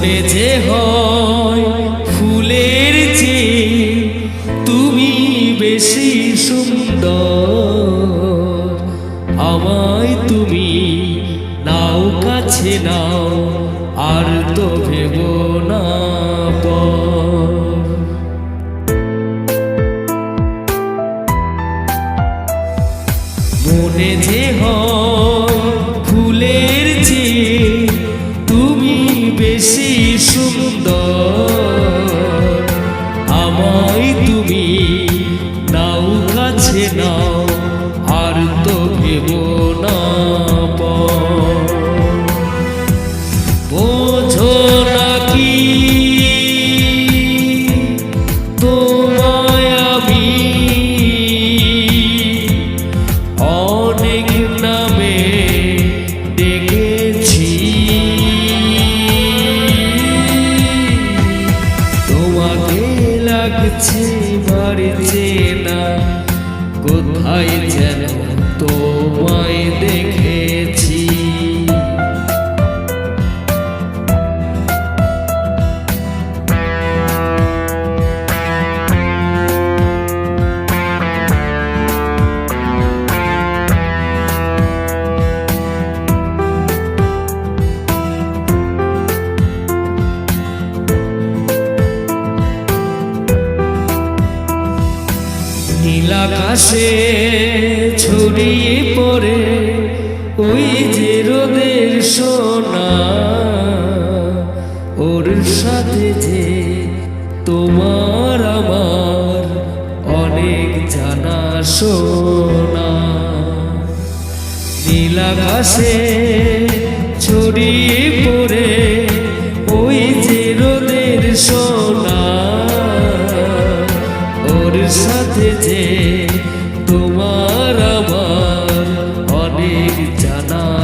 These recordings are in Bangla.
মনে যে হয় ফুলের চেয়ে তুমি বেশি সুন্দর আমায় তুমি নাও, কাছে নাও, আর তো ভেব না পর। লাগছে বাড়িতে না কোথায় যেন তোমায় দেখেছি নীলাকাশে ছড়িয়ে পড়ে ওই যে রোদের সোনা। ওর সাথে যে তোমার আমার অনেক জানা শোনা নীলাকাশে ছড়িয়ে পড়ে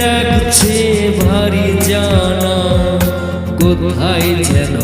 লাগছে ভারী জানা। কোথায় যেন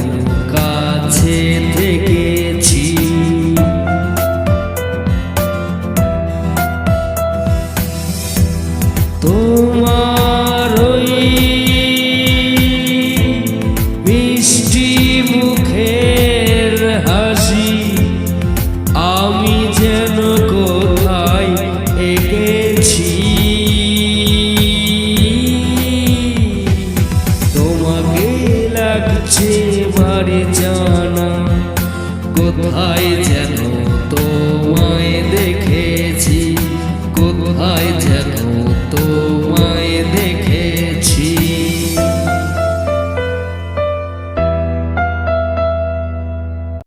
কোথায় যেন তোমায় দেখেছি কোথায় যেন